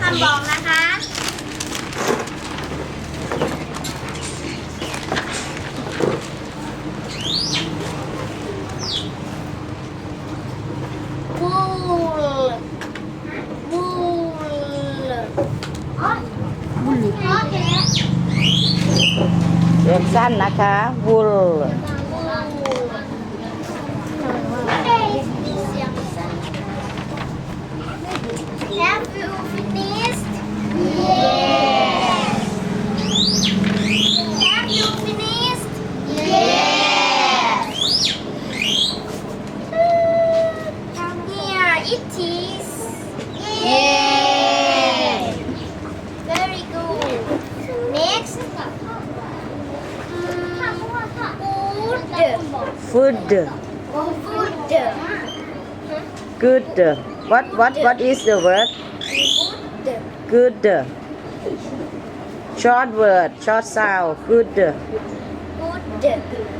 ห้บอกนะคะบูลบูลวูลโอเค เรียนสั้นนะคะวูล cheese. Yay! Very good. Next. Mm, food. Food. Food. Good. What what what is the word? Good. Short word, short sound. Good. Good.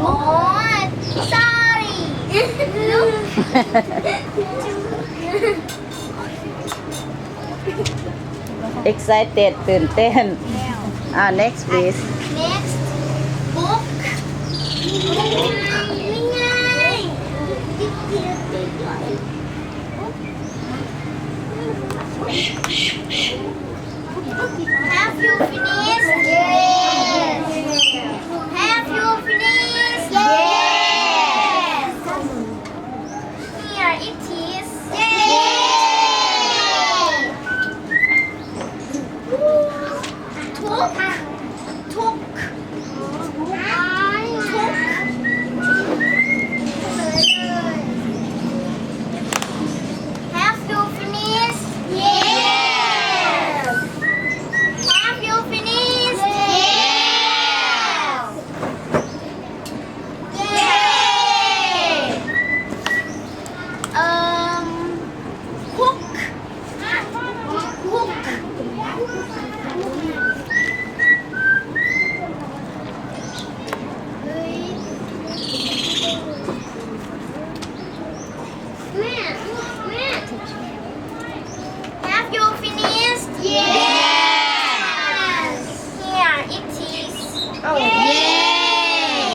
What? Sorry. Excited ตื่นเต้น Ah, next please Next book. Have you finished?